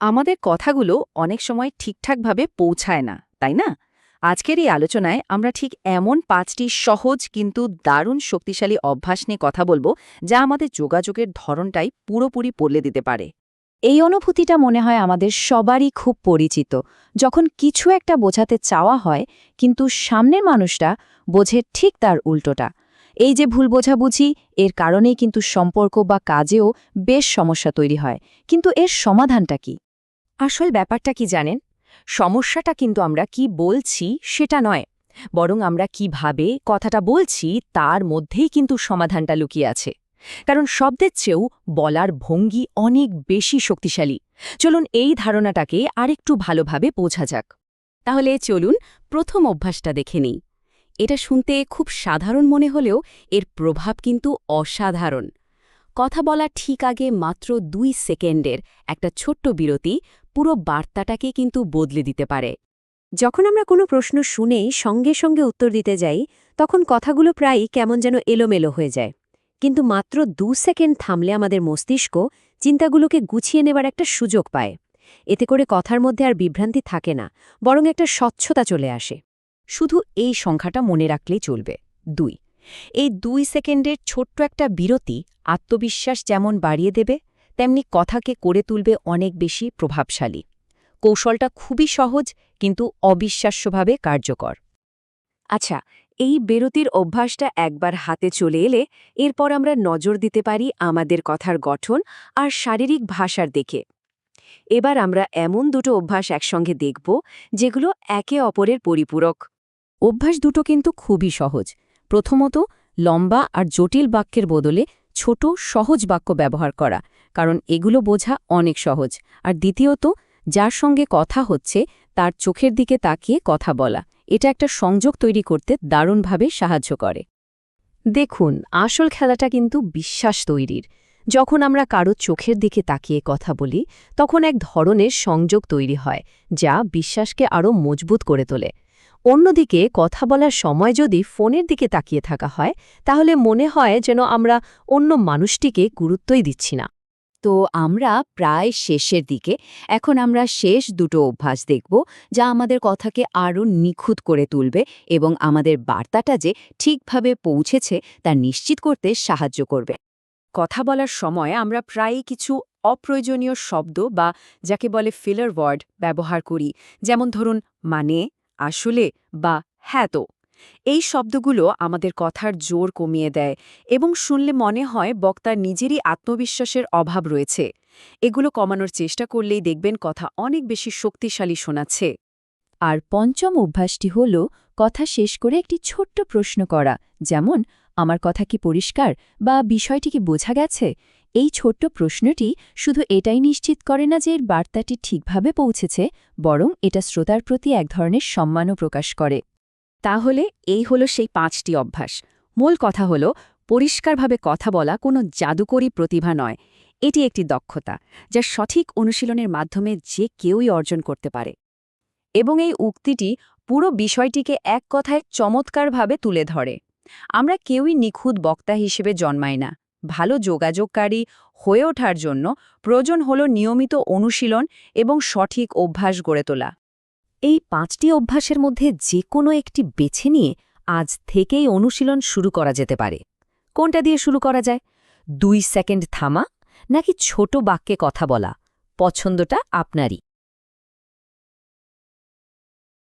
আমাদের কথাগুলো অনেক সময় ঠিকঠাকভাবে পৌঁছায় না, তাই না? আজকের এই আলোচনায় আমরা ঠিক এমন পাঁচটি সহজ কিন্তু দারুণ শক্তিশালী অভ্যাস নিয়ে কথা বলব যা আমাদের যোগাযোগের ধরনটাই পুরোপুরি বদলে দিতে পারে। এই অনুভূতিটা মনে হয় আমাদের সবারই খুব পরিচিত। যখন কিছু একটা বোঝাতে চাওয়া হয়, কিন্তু সামনের মানুষটা বোঝে ঠিক তার উল্টোটা। এই যে ভুল বোঝাবুঝি, এর কারণেই কিন্তু সম্পর্ক বা কাজেও বেশ সমস্যা তৈরি হয়। কিন্তু এর সমাধানটা কি? আসল ব্যাপারটা কি জানেন? সমস্যাটা কিন্তু আমরা কি বলছি সেটা নয়। বরং আমরা কীভাবে কথাটা বলছি তার মধ্যেই কিন্তু সমাধানটা লুকিয়ে আছে। কারণ শব্দের চেয়েও বলার ভঙ্গি অনেক বেশি শক্তিশালী। চলুন এই ধারণাটাকে আরেকটু ভালোভাবে বোঝা যাক। তাহলে চলুন প্রথম অভ্যাসটা দেখে নিই। এটা শুনতে খুব সাধারণ মনে হলেও এর প্রভাব কিন্তু অসাধারণ। কথা বলা ঠিক আগে মাত্র দুই সেকেন্ডের একটা ছোট্ট বিরতি পুরো বার্তাটাকে কিন্তু বদলে দিতে পারে। যখন আমরা কোনো প্রশ্ন শুনেই সঙ্গে সঙ্গে উত্তর দিতে যাই, তখন কথাগুলো প্রায়ই কেমন যেন এলোমেলো হয়ে যায়। কিন্তু মাত্র দু সেকেন্ড থামলে আমাদের মস্তিষ্ক চিন্তাগুলোকে গুছিয়ে নেবার একটা সুযোগ পায়। এতে করে কথার মধ্যে আর বিভ্রান্তি থাকে না, বরং একটা স্বচ্ছতা চলে আসে। শুধু এই সংখ্যাটা মনে রাখলেই চলবে। দুই। এই দুই সেকেন্ডের ছোট্ট একটা বিরতি আত্মবিশ্বাস যেমন বাড়িয়ে দেবে তেমনি কথাকে করে তুলবে অনেক বেশি প্রভাবশালী। কৌশলটা খুবই সহজ, কিন্তু অবিশ্বাস্যভাবে কার্যকর। আচ্ছা এই বেরতির অভ্যাসটা একবার হাতে চলে এলে এরপর আমরা নজর দিতে পারি আমাদের কথার গঠন আর শারীরিক ভাষার দিকে। এবার আমরা এমন দুটো অভ্যাস একসঙ্গে দেখব, যেগুলো একে অপরের পরিপূরক। অভ্যাস দুটো কিন্তু খুবই সহজ। প্রথমত, লম্বা আর জটিল বাক্যের বদলে ছোট সহজ বাক্য ব্যবহার করা। কারণ এগুলো বোঝা অনেক সহজ। আর দ্বিতীয়ত, যার সঙ্গে কথা হচ্ছে, তার চোখের দিকে তাকিয়ে কথা বলা। এটা একটা সংযোগ তৈরি করতে দারুণভাবে সাহায্য করে। দেখুন, আসল খেলাটা কিন্তু বিশ্বাস তৈরির। যখন আমরা কারও চোখের দিকে তাকিয়ে কথা বলি, তখন এক ধরনের সংযোগ তৈরি হয়, যা বিশ্বাসকে আরও মজবুত করে তোলে। অন্যদিকে, কথা বলার সময় যদি ফোনের দিকে তাকিয়ে থাকা হয়, তাহলে মনে হয় যেন আমরা অন্য মানুষটিকে গুরুত্বই দিচ্ছি না। তো আমরা প্রায় শেষের দিকে। এখন আমরা শেষ দুটো অভ্যাস দেখব, যা আমাদের কথাকে আরও নিখুঁত করে তুলবে এবং আমাদের বার্তাটা যে ঠিকভাবে পৌঁছেছে তা নিশ্চিত করতে সাহায্য করবে। কথা বলার সময় আমরা প্রায়ই কিছু অপ্রয়োজনীয় শব্দ বা যাকে বলে ফিলার ওয়ার্ড ব্যবহার করি। যেমন ধরুন মানে আসলে বা হ্যাঁ তো এই শব্দগুলো আমাদের কথার জোর কমিয়ে দেয় এবং শুনলে মনে হয় বক্তার নিজেরই আত্মবিশ্বাসের অভাব রয়েছে। এগুলো কমানোর চেষ্টা করলেই দেখবেন কথা অনেক বেশি শক্তিশালী শোনাচ্ছে। আর পঞ্চম অভ্যাসটি হল কথা শেষ করে একটি ছোট্ট প্রশ্ন করা, যেমন, আমার কথা কি পরিষ্কার? বা বিষয়টি কি বোঝা গেছে? এই ছোট্ট প্রশ্নটি শুধু এটাই নিশ্চিত করে না যে এর বার্তাটি ঠিকভাবে পৌঁছেছে, বরং এটা শ্রোতার প্রতি এক ধরনের সম্মানও প্রকাশ করে। তাহলে এই হলো সেই পাঁচটি অভ্যাস। মূল কথা হল, পরিষ্কারভাবে কথা বলা কোনো জাদুকরী প্রতিভা নয়। এটি একটি দক্ষতা, যা সঠিক অনুশীলনের মাধ্যমে যে কেউই অর্জন করতে পারে। এবং এই উক্তিটি পুরো বিষয়টিকে এক কথায় চমৎকারভাবে তুলে ধরে। আমরা কেউই নিখুঁত বক্তা হিসেবে জন্মায় না। ভালো যোগাযোগকারী হয়ে ওঠার জন্য প্রয়োজন হল নিয়মিত অনুশীলন এবং সঠিক অভ্যাস গড়ে তোলা। এই পাঁচটি অভ্যাসের মধ্যে যে কোনো একটি বেছে নিয়ে আজ থেকেই অনুশীলন শুরু করা যেতে পারে। কোনটা দিয়ে শুরু করা যায়? দুই সেকেন্ড থামা নাকি ছোট বাক্যে কথা বলা? পছন্দটা আপনারই।